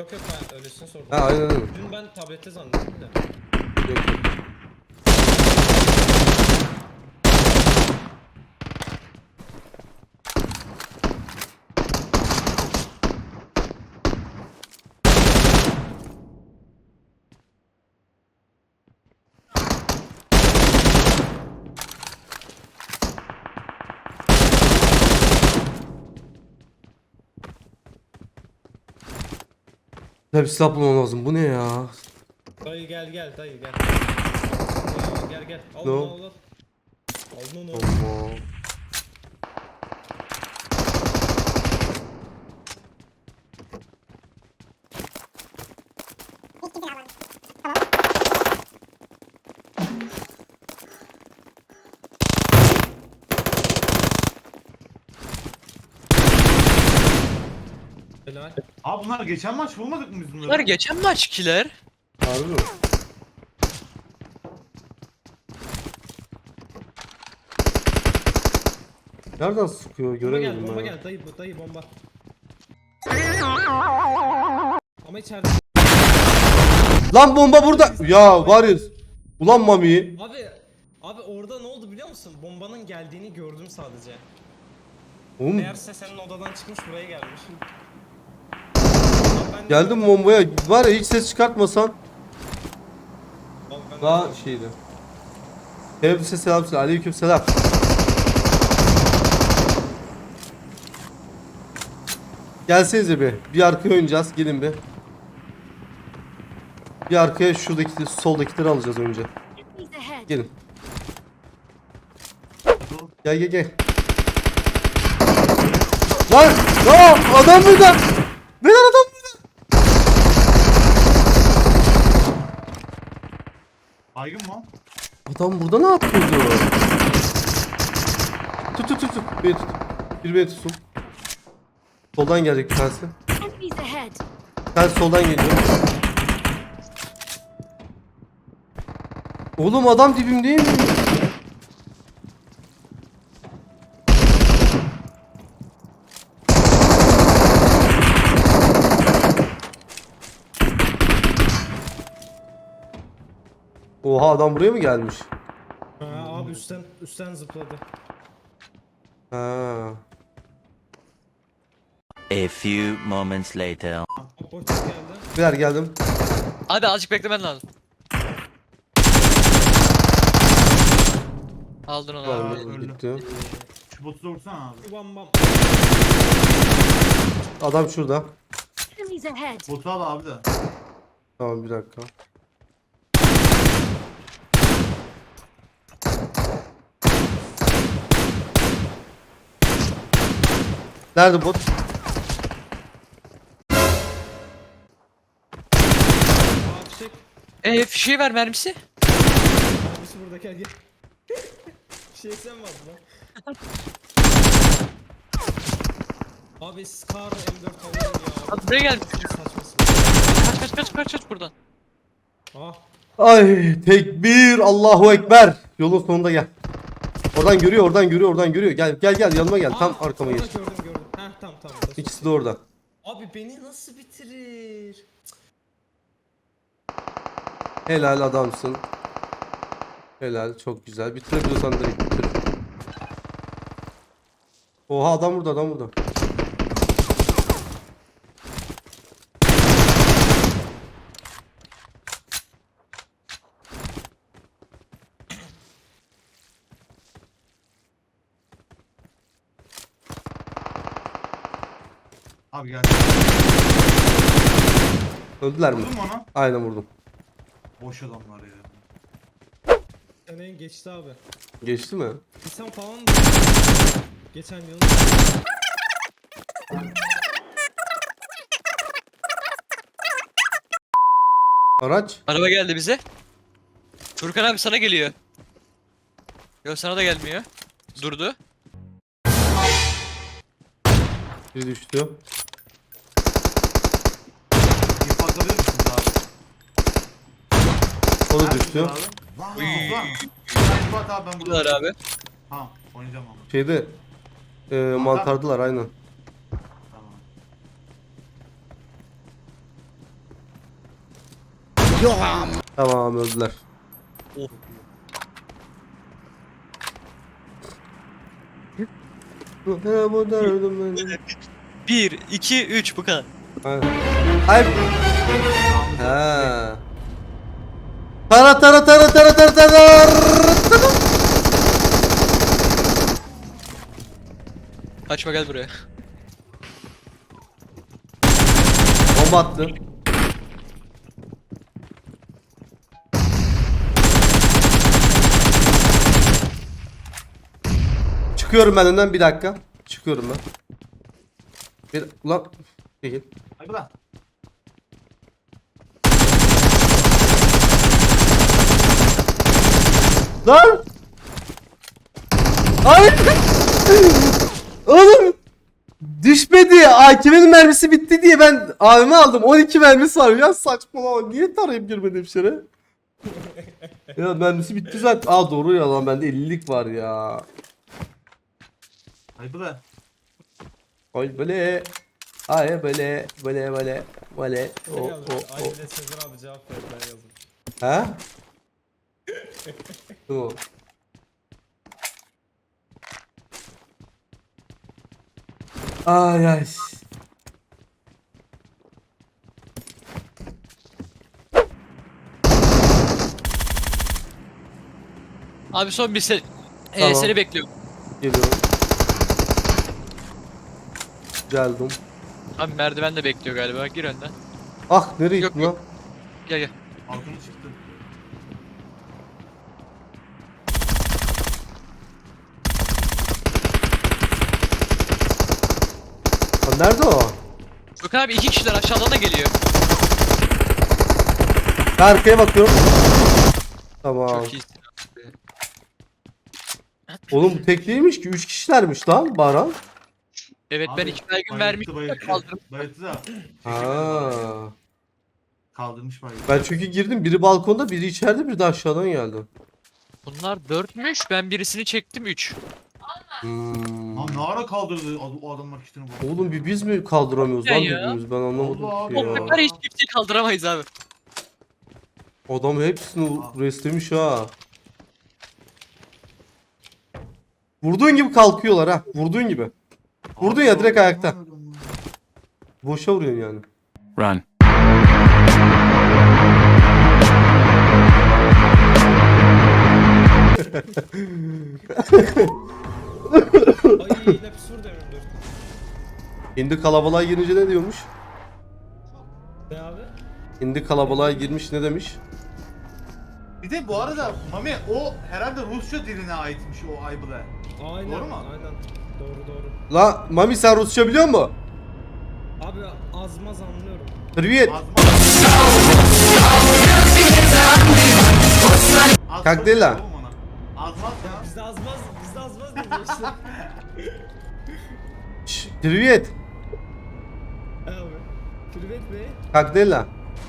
Yok yok ben öylesini sordum. Ha aynen öyle. Dün ben tablette zannettim de. Yok yok. Tabii silah bulmam lazım. Bu ne ya? Dayı gel gel dayı gel. Dayı, Gel gel. Al Ne bunu al al. Al bunu. Allah. Abi bunlar geçen maç bulmadık mı biz bunları? Bunlar geçen maç kiler. Harbi mi? Nereden sıkıyor? Bomba Göremedim gel bomba ben. gel dayı dayı bomba. Ama içeride. Lan bomba burada. Ya var ya. Ulan Mami. Abi abi orada ne oldu biliyor musun? Bombanın geldiğini gördüm sadece. Oğlum Meğerse senin odadan çıkmış buraya gelmiş. Geldim bombaya. Var ya hiç ses çıkartmasan. Daha şeydi. Hepsi selam söyle. Aleyküm selam. Gelsenize bir. Bir arkaya oynayacağız. Gelin bir. Bir arkaya şuradaki soldakileri alacağız önce. Gelin. Gel gel gel. Lan! Lan! Adam burada! Beyler adam burada! Baygın mı? Adam burada ne yapıyordu? Tut tut tut tut. Beni tut. Bir beni tutsun. Soldan gelecek bir tanesi. Enemies ahead. Soldan geliyor. Oğlum adam dibimdeyim. Oha adam buraya mı gelmiş? Ha, abi üstten üstten zıpladı. Ha. A few moments later. Apotek geldi. Birer geldim. Hadi azıcık beklemen lazım. Aldın onu Var abi. mı? öldü. Gitti. Şu botu da vursana abi. Bam bam. Adam şurada. Enemies ahead. Botu al abi de. Tamam bir dakika. Nerede bot? Aa fişek. E fişeği ver mermisi. Abisi burada gel gel. fişek sen mi aldın lan? Abi Scar M4 alalım ya. Hadi buraya gel. Kaç kaç kaç kaç kaç buradan. Ah. Ay tekbir Allahu Ekber. Yolun sonunda gel. Oradan görüyor oradan görüyor oradan görüyor. Gel gel gel yanıma gel. Tam ah, arkama geç. Gördüm gördüm. Heh tamam tamam. İkisi de orada. Abi beni nasıl bitirir? Helal adamsın. Helal çok güzel. Bitirebiliyorsan direkt bitir. Oha adam burada adam burada. Abi gel. Öldüler mi? Vurdun mu onu? Aynen vurdum. Boş adamlar ya. Seneyin geçti abi. Geçti mi? İnsan falan da geçen yıl Araç. Araba geldi bize. Furkan abi sana geliyor. Yok sana da gelmiyor. Durdu. Bir düştü. Bir patlatabilir misiniz abi? O da düştü. Abi? Uy. Fuat abi ben Buradalar buradayım. abi. Tamam oynayacağım abi. Şeyde e, mantardılar aynen. Tamam. Tamam öldüler. Oh. Bu derdim benim. 1, 2, 3 bu kadar. Aynen. Ay. Ha. Tara tara tara tara tara tara. Kaçma gel buraya. Bomba attı. Çıkıyorum ben önden bir dakika. Çıkıyorum ben. Bir ulan değil. Hadi lan. Lan! Hayır! Oğlum! Düşmedi. AKM'nin mermisi bitti diye ben AVM aldım. 12 mermisi var. Ya saçmalama. Niye tarayıp girmedim içeri? ya mermisi bitti zaten. Aa doğru ya lan bende 50'lik var ya. Hadi lan. Ay böyle. Ay böyle. Böyle böyle. Böyle. O, Ne o, o. Ay bir de Sezer abi cevap ver ben yazdım. Ha? Tamam. Ay ay. Abi son bir se Ee, Tamam. seni bekliyorum. Geliyorum. Geldim. Abi merdiven de bekliyor galiba. Gir önden. Ah nereye Yok, gittin lan? Gel gel. Altını çıktı. Lan nerede o? Yok abi iki kişiler aşağıdan da geliyor. Ben arkaya bakıyorum. Tamam. Çok iyisin. Oğlum bu tek değilmiş ki. Üç kişilermiş lan Baran. Evet ben Abi, iki baygın bayılttı, vermiştim. Bayılttı da. Ha. Kaldırmış bayılttı. Ben çünkü girdim. Biri balkonda, biri içeride, biri de aşağıdan geldi. Bunlar dörtmüş. Ben birisini çektim üç. Hmm. Lan ne ara kaldırdı o o adamlar kitini bu? Oğlum bir biz mi kaldıramıyoruz lan ya. birbirimizi ben anlamadım Allah ki Toprakları ya. hiç kimseyi kaldıramayız abi. Adam hepsini restlemiş ha. Vurduğun gibi kalkıyorlar ha. Vurduğun gibi. Vurdun ya direkt ayakta. Boşa vuruyorsun yani. Run. Ay yine pis demin dur. Hindi kalabalığa girince ne diyormuş? Ne abi? Hindi kalabalığa girmiş ne demiş? Bir de bu arada Mami o herhalde Rusça diline aitmiş o Aybıla. Aynen. Doğru mu? Aynen. Doğru doğru. La Mami sen Rusça biliyor musun? Abi azmaz anlıyorum. Привет. Как дела? Azmaz Ya ya. bizde azmaz, bizde azmaz dedi işte. Şş, Привет. abi. Privet Bey. Как дела?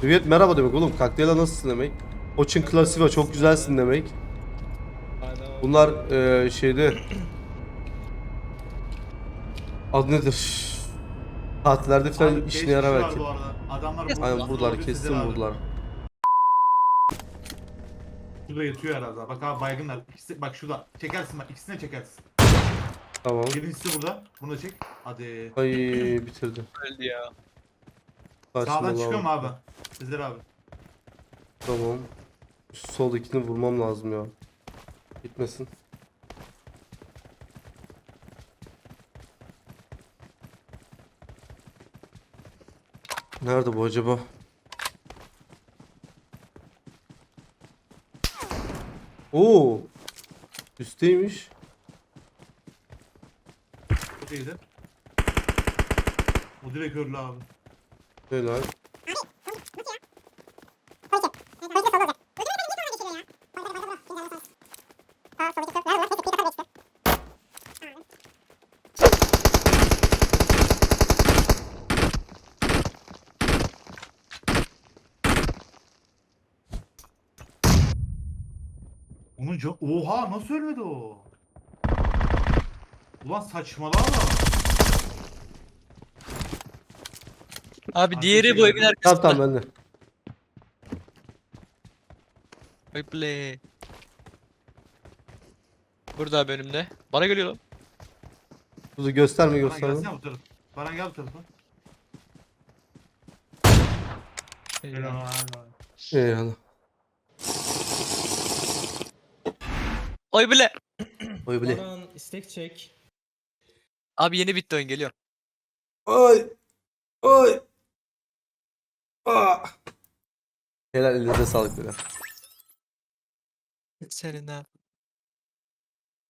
Привет merhaba demek oğlum. Как dela nasılsın demek. Очень красиво çok güzelsin demek. Aynen. abi. Bunlar eee şeyde adı nedir? Tatillerde falan Abi, işine beş yarar kişi var belki. bu arada. Adamlar Aynen burada vurdular olabilir, kesin Sezer abi. vurdular. Şurada yatıyor herhalde. Bak abi baygınlar. İkisi, bak şurada. Çekersin bak. ikisine çekersin. Tamam. Birincisi burada. Bunu da çek. Hadi. Ay bitirdi. Öldü ya. Sağdan Saçmalama. çıkıyor mu abi? Sezer abi. Tamam. Şu Sol ikini vurmam lazım ya. Gitmesin. Nerede bu acaba? Oo. Üsteymiş. Çok iyiydi. O direkt öldü abi. Helal. Can... Oha nasıl ölmedi o? Ulan saçmalama. Abi diğeri bu Arkadaşlar evin Tamam arkasında. tamam ben de. Ay ble. Burada abi önümde. Bana geliyor lan. Kuzu gösterme Baran gösterme. gelsene bu tarafa. Baran gel bu tarafa. Helal. Eyvallah. Ay ble. Oy bile. Baran istek çek. Abi yeni bitti oyun geliyor. Oy. Oy. Aa. Helal elinize sağlık beyler. Senin ha.